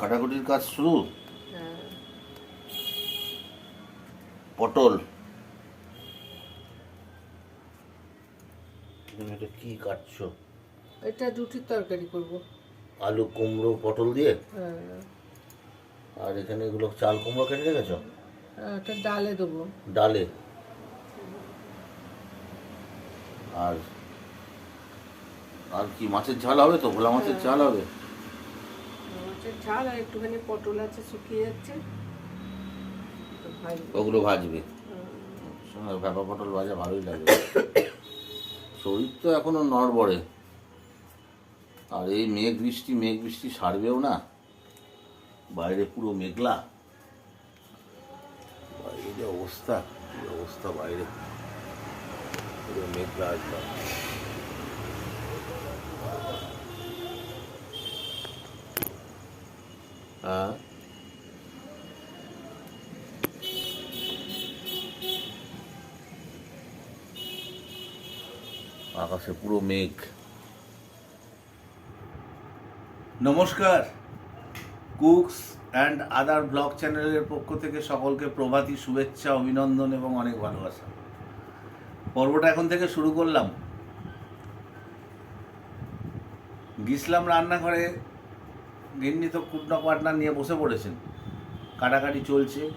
কাটাকুটির কাজ শুরু? হ্যাঁ। পটল। তুমি এটা কি কাটছো? এটা রুটির তরকারি করব। আলু কুমড়ো পটল দিয়ে? হ্যাঁ। আর এখানে এগুলো চাল কুমড়ো কেটে রেখেছো? এটা ডালে দেবো। ডালে? আর? আর কি মাছের ঝাল হবে তো? ভোলা মাছের ঝাল হবে? মাছের ঝাল আর একটুখানি পটল আছে শুকিয়ে যাচ্ছে। ওগুলো ভাজবে। ভেপা পটল ভাজা ভালোই লাগে। শরীর তো এখনও নড়বড়ে। আর এই মেঘ বৃষ্টি মেঘ বৃষ্টি সারবেও না। বাইরে পুরো মেঘলা। বাইরে যে অবস্থা অবস্থা বাইরে। পুরো মেঘলা একদম। আকাশে পুরো মেঘ। নমস্কার। কুকস অ্যান্ড আদার ব্লগ চ্যানেলের পক্ষ থেকে সকলকে প্রভাতী শুভেচ্ছা, অভিনন্দন এবং অনেক ভালোবাসা। পর্বটা এখন থেকে শুরু করলাম। গিয়েছিলাম রান্নাঘরে গিন্নি তো কুটনা পাটনা নিয়ে বসে পড়েছেন। কাটাকাটি চলছে।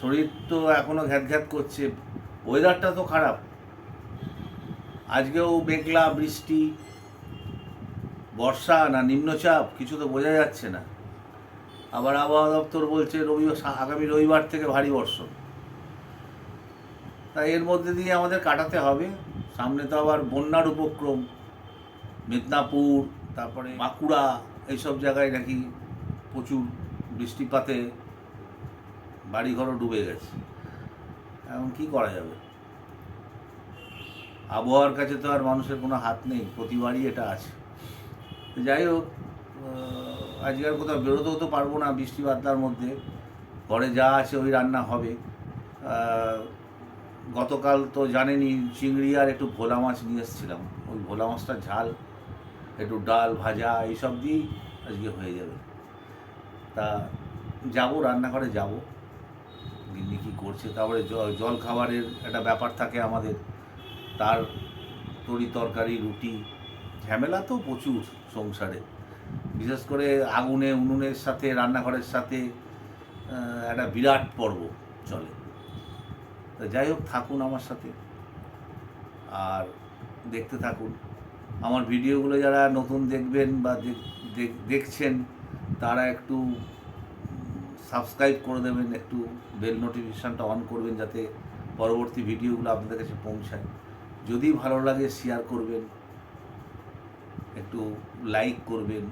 শরীর তো এখনও ঘ্যাত ঘ্যাত করছে। ওয়েদারটা তো খারাপ। আজকেও মেঘলা, বৃষ্টি, বর্ষা না নিম্নচাপ, কিছু তো বোঝা যাচ্ছে না। আবার আবহাওয়া দপ্তর বলছে রবি, আগামী রবিবার থেকে ভারী বর্ষণ। তাই এর মধ্যে দিয়ে আমাদের কাটাতে হবে। সামনে তো আবার বন্যার উপক্রম। মেদিনীপুর, তারপরে বাঁকুড়া এইসব জায়গায় নাকি প্রচুর বৃষ্টিপাতে বাড়িঘরও ডুবে গেছে। এখন কি করা যাবে? আবহাওয়ার কাছে তো আর মানুষের কোনো হাত নেই প্রতিবারই এটা আছে। যাই হোক আহ, আজকে আর কোথাও বেরোতেও তো পারব না বৃষ্টি বাদলার মধ্যে। ঘরে যা আছে ওই রান্না হবে। গতকাল তো জানেনই চিংড়ি আর একটু ভোলা মাছ নিয়ে এসেছিলাম। ওই ভোলা মাছটা ঝাল একটু ডাল ভাজা এইসব দিয়েই আজকে হয়ে যাবে। তা যাব, রান্নাঘরে যাব। গিন্নি কী করছে? তারপরে জল খাবারের একটা ব্যাপার থাকে আমাদের। তার তরি তরকারি, রুটি, ঝামেলা তো প্রচুর সংসারে। বিশেষ করে আগুনে, উনুনের সাথে, রান্নাঘরের সাথে একটা বিরাট পর্ব চলে। তো যাই হোক, থাকুন আমার সাথে। আর দেখতে থাকুন। আমার ভিডিওগুলো যারা নতুন দেখবেন বা দেখ- দেখ- দেখছেন, তারা একটু সাবস্ক্রাইব করে দেবেন, একটু বেল নোটিফিকেশানটা অন করবেন যাতে পরবর্তী ভিডিওগুলো আপনাদের কাছে পৌঁছায়। যদি ভালো লাগে শেয়ার করবেন, একটু লাইক করবেন,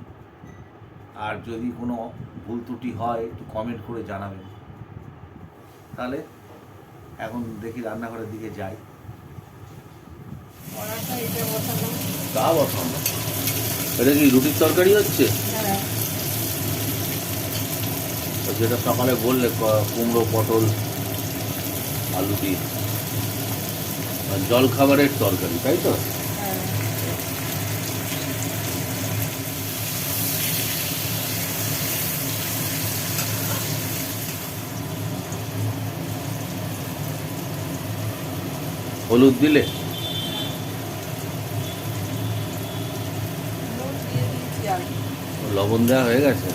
আর যদি কোনো ভুল ত্রুটি হয়, একটু কমেন্ট করে জানাবেন। তাহলে এখন দেখি রান্নাঘরের দিকে যাই। এটা বসালাম। তা বসান এটা কি রুটির তরকারি হচ্ছে? যেটা সকালে বললে কুমড়ো, পটল, আলু দিয়ে। জল খাবারের তরকারি, তাই তো? হলুদ দিলে নুন দিয়ে দিয়েছি আর লবণ দেওয়া হয়ে গেছে?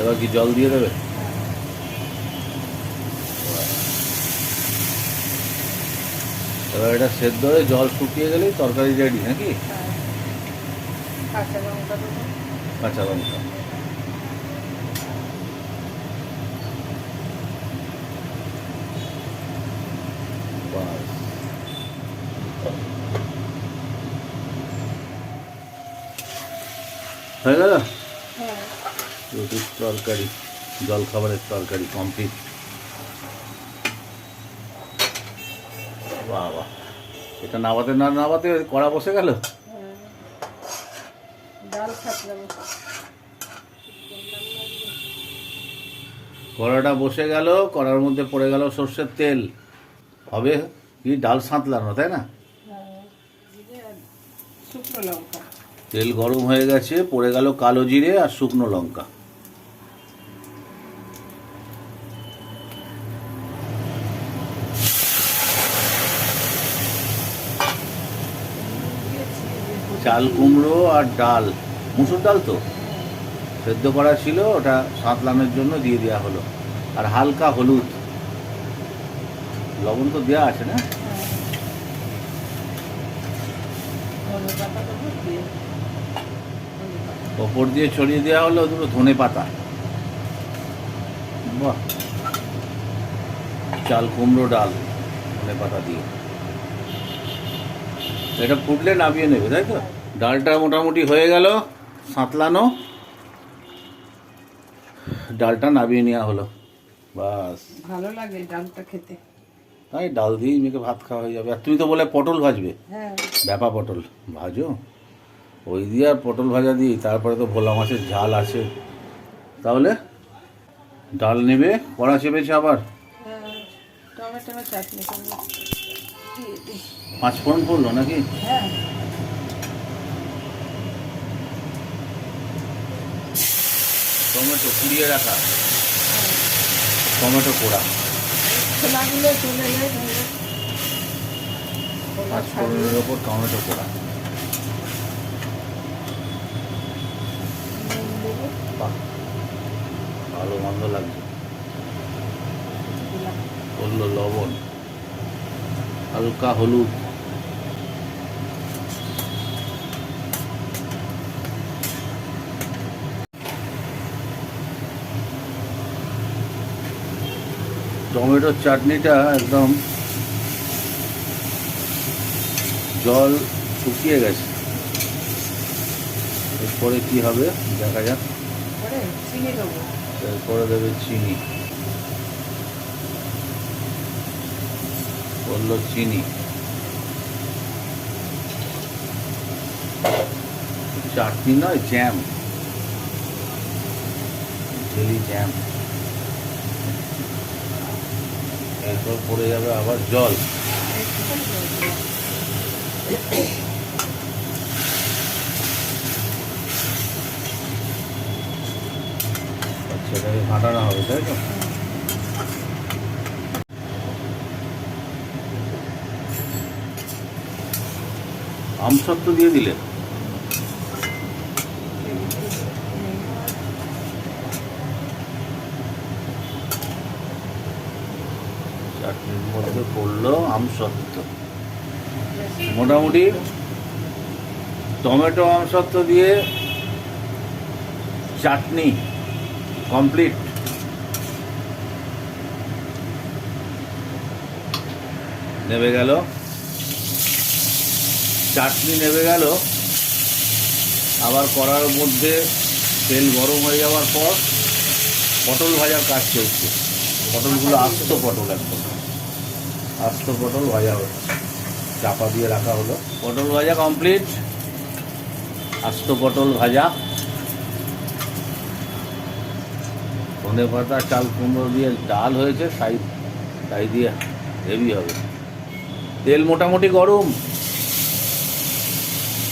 এবার কি জল দিয়ে দেবে? এবার এটা সেদ্ধ হয়ে জল শুকিয়ে গেলেই তরকারি রেডি নাকি কাঁচা লঙ্কা বাস। হয়ে গেল হ্যাঁ। রুটির তরকারি জল খাবারের তরকারি কমপ্লিট বাহ বাহ। এটা নাবাতে না নাবাতে কড়া বসে গেল? হ্যাঁ। কড়াটা বসে গেল কড়ার মধ্যে পড়ে গেল সর্ষের তেল। হবে কি? ডাল সাঁতলানো তাই না? শুকনো লঙ্কা। তেল গরম হয়ে গেছে, পড়ে গেল কালো জিরে আর শুকনো লঙ্কা। চাল কুমড়ো আর ডাল। মুসুর ডাল তো? সেদ্ধ করা ছিল, ওটা সাঁতলানোর জন্য দিয়ে দেওয়া হলো। আর হালকা হলুদ। লবণ তো দেওয়া আছে না ধনে পাতা দেবো, দিয়ে ধনে পাতা। ওপর দিয়ে ছড়িয়ে দেওয়া হলো দুটো ধনে পাতা। বাহ। চাল কুমড়ো ডাল ধনে পাতা দিয়ে। এটা ফুটলে নামিয়ে নেবে তাই তো? ডালটা মোটামুটি হয়ে গেল সাঁতলানো। ডালটা নামিয়ে নেওয়া হলো। বাস। ভালো লাগে ডালটা খেতে। তাই ডাল দিয়েই মেয়েকে ভাত খাওয়া হয়ে যাবে। আর তুমি তো বলে পটল ভাজবে। হ্যাঁ। ব্যাপা পটল। ভাজো। ওই দিয়ে আর পটল ভাজা দিই তারপরে তো ভোলা মাছের ঝাল আছে। তাহলে ডাল নেবে কড়া চেপেছে আবার। পাঁচ ফোড়ন পড়ল নাকি? টমেটো কুড়িয়ে রাখা। টমেটো পোড়া। পাঁচ ফোড়নের ওপর টমেটো পোড়া। ভালো গন্ধ লাগছে। করল লবণ হালকা হলুদ। টমেটোর চাটনিটা একদম জল শুকিয়ে গেছে। এরপরে কি হবে? দেখা যাক। পরে চিনি দেবো। এরপরে দেবে চিনি। বলল চিনি। চাটনি নয় জ্যাম জেলি জ্যাম এরপর পড়ে যাবে আবার জল। এটাকে ঘাটানো হবে, তাই তো? আমসত্ব দিয়ে দিলে। চাটনির মধ্যে পড়ল আমসত্ব মোটামুটি টমেটো আমসত্ব দিয়ে চাটনি। কমপ্লিট। নেবে গেল। চাটনি নেবে গেল। আবার করার মধ্যে তেল গরম হয়ে যাওয়ার পর পটল ভাজার কাজ চলছে। পটলগুলো আস্ত পটল একদম। আস্ত পটল ভাজা হচ্ছে চাপা দিয়ে রাখা হলো। পটল ভাজা কমপ্লিট। আস্ত পটল ভাজা। ধনে পাতা, চাল কুমড়ো দিয়ে ডাল হয়েছে, তাই তাই দিয়ে হেভি হবে। তেল মোটামুটি গরম।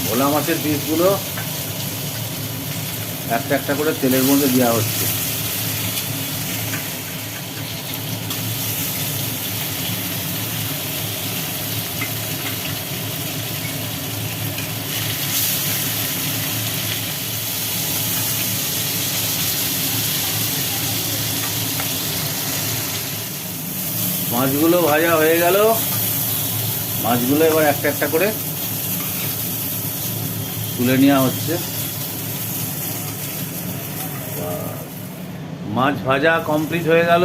ভোলা মাছের পিসগুলো একটা একটা করে তেলের মধ্যে দেওয়া হচ্ছে। মাছগুলো ভাজা হয়ে গেল। মাছগুলো এবার একটা একটা করে তুলে নেওয়া হচ্ছে। মাছ ভাজা কমপ্লিট হয়ে গেল।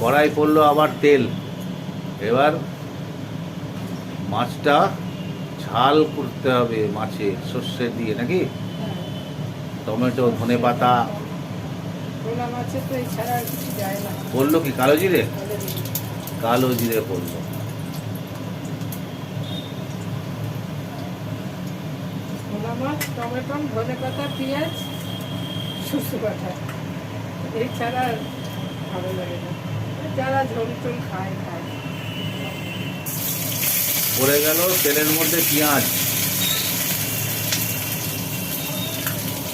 কড়াই পড়ল আবার তেল। এবার মাছটা ঝাল করতে হবে মাছে সর্ষে দিয়ে নাকি? টমেটো ধনে পাতা। বলল কি কালো জিরে কালো জিরে টমেটো ধনে পাতা পেঁয়াজ শুষু এছাড়া ভালো লাগে না। যারা ঝোল খায় খায়। পড়ে গেল তেলের মধ্যে পেঁয়াজ।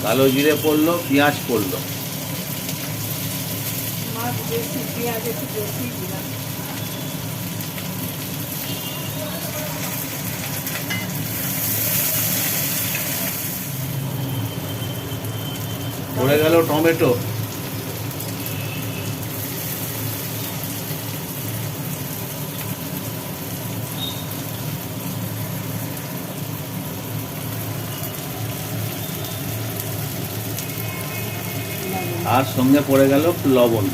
কালো জিরে পড়ল পেঁয়াজ পড়ল। মাছ বেশি পেঁয়াজ একটু বেশি দিলাম। পড়ে গেল টমেটো। আর সঙ্গে পড়ে গেল লবণ।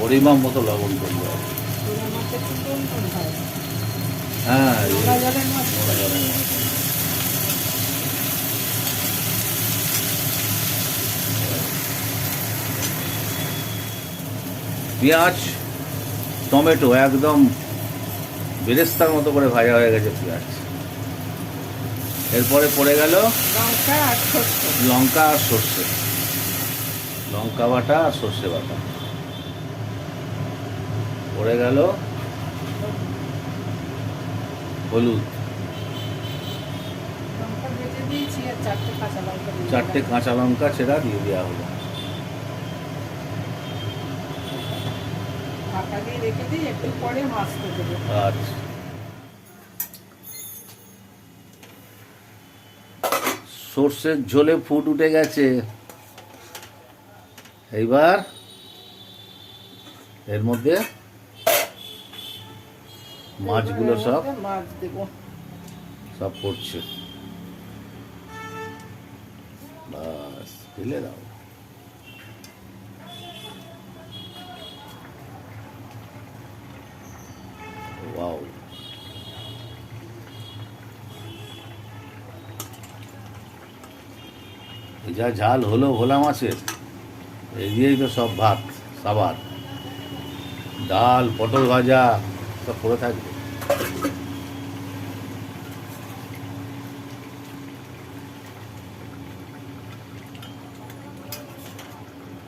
পরিমাণ মতো লবণ করতে হবে পোড়া মাছের তো কোন কোন হয় হ্যাঁ নোংরা জলের মাছ পেঁয়াজ টমেটো একদম বেরেস্তার মতো করে ভাজা হয়ে গেছে পেঁয়াজ। এরপরে পড়ে গেল লঙ্কা আর সর্ষে। লঙ্কা বাটা আর সর্ষে বাটা। পড়ে গেল হলুদ। চারটে লঙ্কা। কাঁচা লঙ্কা ছেঁড়া দিয়ে দেওয়া হলো। রেখে দিই একটু পরে মাছটা দেবো। আচ্ছা। সর্ষের ঝোলে ফুট উঠে গেছে। এইবার এর মধ্যে মাছগুলো সব মাছ দেবো। সব পড়ছে। বাস ফেলে দাও ওয়াও এই যা ঝাল হলো ভোলা মাছের এই দিয়েই তো সব ভাত সাবার ডাল পটল ভাজা সব পড়ে থাকবে।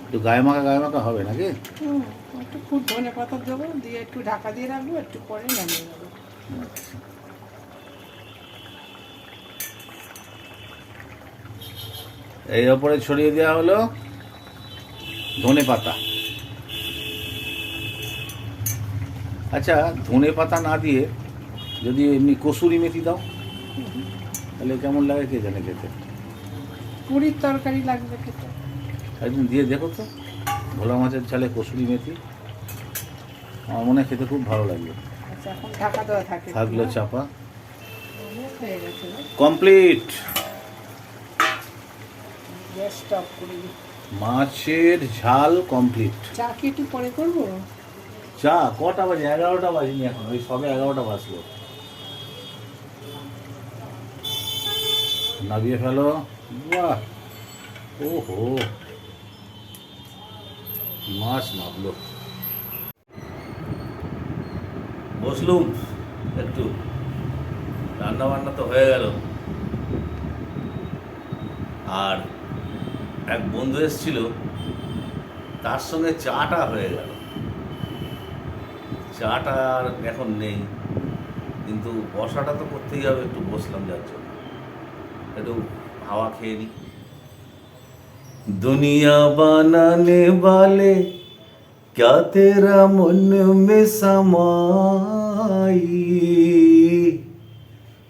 একটু গায়ে মাখা গায়ে মাখা হবে নাকি? একটু খুব ধনে পাতা দেবো দিয়ে একটু ঢাকা দিয়ে রাখব একটু পরে নামিয়ে দেবো। এই ওপরে ছড়িয়ে দেওয়া হলো ধনে পাতা। আচ্ছা ধনে পাতা না দিয়ে যদি এমনি কসুরি মেথি দাও তাহলে কেমন লাগে কে জানে খেতে? পুরীর তরকারি লাগবে খেতে। একদিন দিয়ে দেখো তো ভোলা মাছের ঝালে কসুরি মেথি। আমার মনে খেতে খুব ভালো লাগবে। আচ্ছা থাকল চাপা? কমপ্লিট। করে দিই। মাছের ঝাল কমপ্লিট চা কি একটু পরে করব? চা কটা বাজে? এগারোটা বাজেনি এখন ওই সবে এগারোটা বাজলো। নামিয়ে ফেলো। বাহ! ওহো! মাছ নামলো বসলুম একটু। রান্না বান্না তো হয়ে গেল। আর এক বন্ধু এসেছিল তার সঙ্গে চাটা হয়ে গেল চাটা আর এখন নেই কিন্তু বসাটা তো করতেই হবে একটু বসলাম যার জন্য একটু হাওয়া খেয়ে নিই दुनिया बनाने वाले क्या तेरा मन में समाई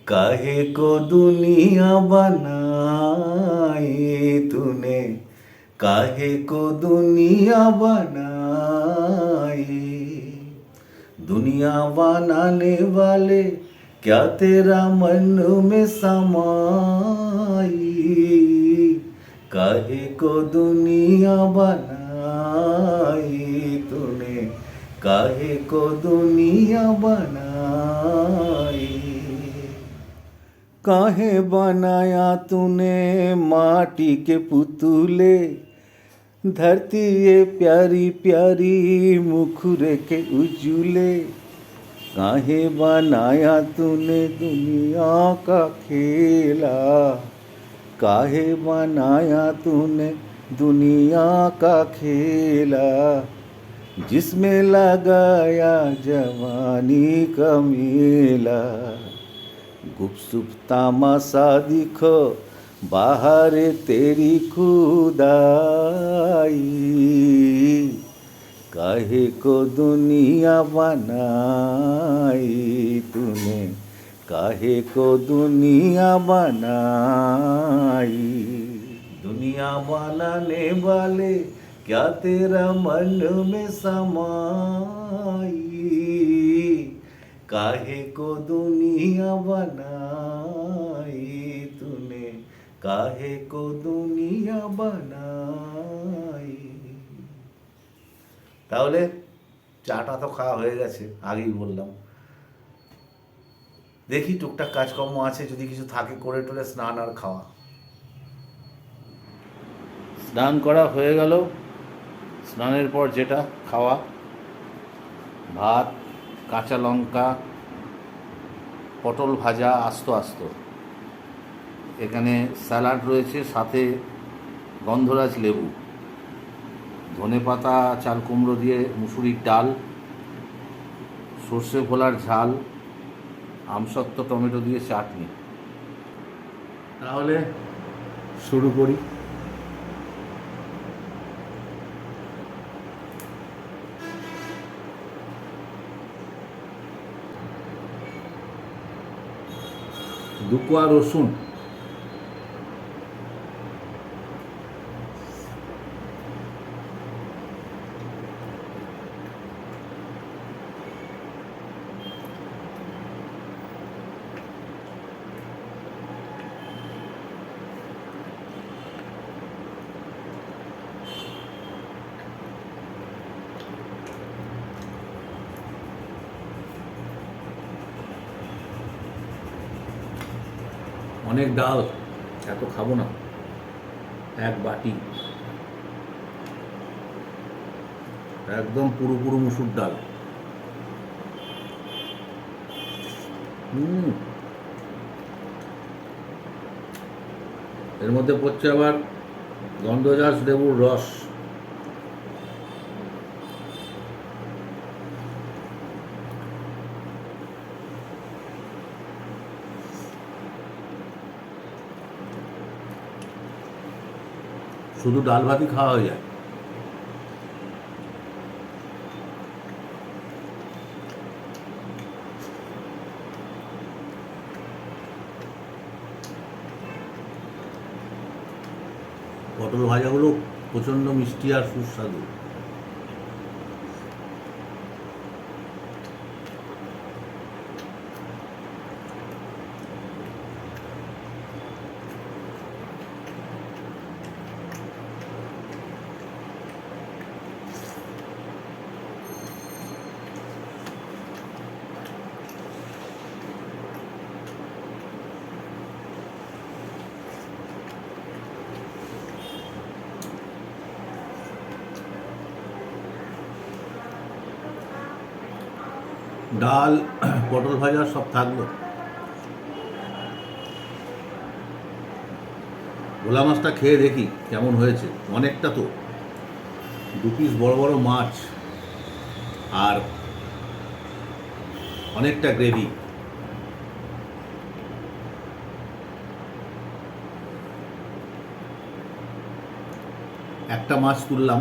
काहे को दुनिया बनाई काहे को दुनिया बनाई दुनिया बनाने वाले क्या तेरा मन में समाई? काहे को दुनिया बनाई तूने? काहे को दुनिया बनाई? काहे बनाया तूने माटी के पुतुले? धरती ये प्यारी प्यारी मुखरे के उजूले। काहे बनाया तूने दुनिया का खेला? काहे बनाया तूने दुनिया का खेला? जिसमें लगाया जवानी का मेला। गुपसुप तामाशा दिखो बाहर तेरी खुदाई। काहे को दुनिया बनाई तूने? काहे को दुनिया बनाई? दुनिया बनाने वाले, क्या तेरा मन में समाई? काहे को दुनिया तूने কাহে কো দুনিয়া বানাই? তাহলে চাটা তো খাওয়া হয়ে গেছে, আগেই বললাম। দেখি টুকটাক কাজকর্ম আছে, যদি কিছু থাকে করে টোলে স্নান আর খাওয়া। স্নান করা হয়ে গেল। স্নানের পর যেটা খাওয়া, ভাত, কাঁচা লঙ্কা, পটল ভাজা, আস্ত আস্ত। এখানে স্যালাড রয়েছে, সাথে গন্ধরাজ লেবু। ধনে পাতা, চাল কুমড়ো দিয়ে মুসুরির ডাল, সর্ষে ভোলার ঝাল, আমসত্ত্ব, টমেটো দিয়ে চাটনি। তাহলে শুরু করি। দুকোয়া রসুন অনেক ডাল, এত খাব না। এক বাটি। একদম পুরো পুরো মুসুর ডাল। এর মধ্যে পড়ছে আবার গন্ধজাস দেবুর রস। শুধু ডাল ভাতই খাওয়া হয়ে যায়। পটল ভাজাগুলো প্রচণ্ড মিষ্টি আর সুস্বাদু। ডাল, পটল ভাজা সব থাকল ভোলা মাছটা খেয়ে দেখি কেমন হয়েছে। অনেকটা তো। দু পিস বড় বড় মাছ আর অনেকটা গ্রেভি একটা মাছ তুললাম।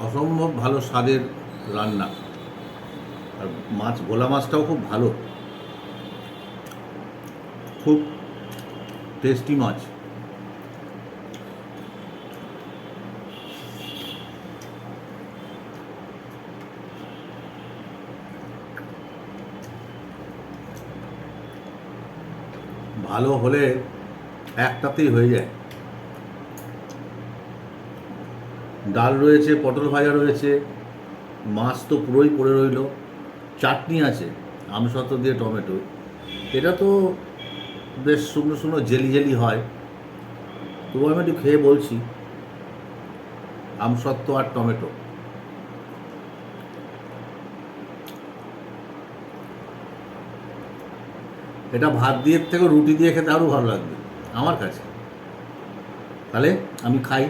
অসম্ভব ভালো স্বাদের রান্না। আর মাছ, ভোলা মাছটাও খুব ভালো। খুব টেস্টি মাছ। ভালো হলে একটাতেই হয়ে যায়। ডাল রয়েছে, পটল ভাজা রয়েছে, মাছ তো পুরোই পড়ে রইল। চাটনি আছে আম আমসত্ব দিয়ে টমেটো। এটা তো বেশ শুকনো শুকনো জেলি জেলি হয়। তবু আমি একটু খেয়ে বলছি, আমসত্ত্ব আর টমেটো। এটা ভাত দিয়ে থেকে রুটি দিয়ে খেতে আরও ভালো লাগবে, আমার কাছে। তাহলে আমি খাই।